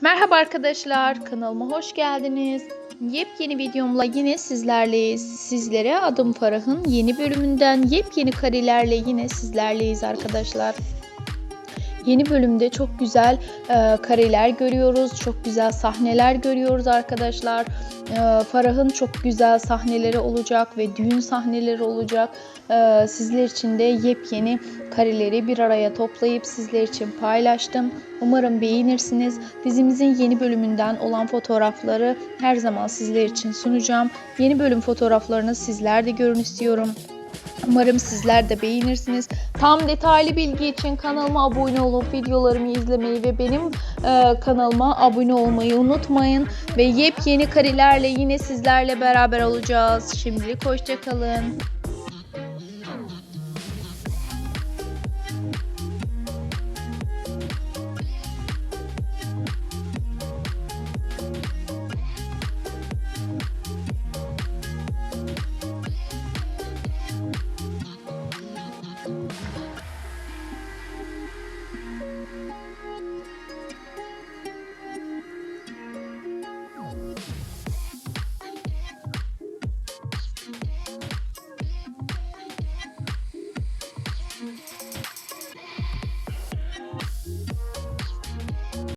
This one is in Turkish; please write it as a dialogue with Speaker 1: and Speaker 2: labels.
Speaker 1: Merhaba arkadaşlar, kanalıma hoş geldiniz. Yepyeni videomla yine sizlerleyiz. Sizlere Adım Farah'ın yeni bölümünden yepyeni karelerle yine sizlerleyiz arkadaşlar. Yeni bölümde çok güzel e, kareler görüyoruz. Çok güzel sahneler görüyoruz arkadaşlar. E, Farah'ın çok güzel sahneleri olacak ve düğün sahneleri olacak. E, sizler için de yepyeni kareleri bir araya toplayıp sizler için paylaştım. Umarım beğenirsiniz. Dizimizin yeni bölümünden olan fotoğrafları her zaman sizler için sunacağım. Yeni bölüm fotoğraflarını sizler de görün istiyorum. Umarım sizler de beğenirsiniz. Tam detaylı bilgi için kanalıma abone olup videolarımı izlemeyi ve benim e, kanalıma abone olmayı unutmayın. Ve yepyeni karelerle yine sizlerle beraber olacağız. Şimdilik hoşçakalın.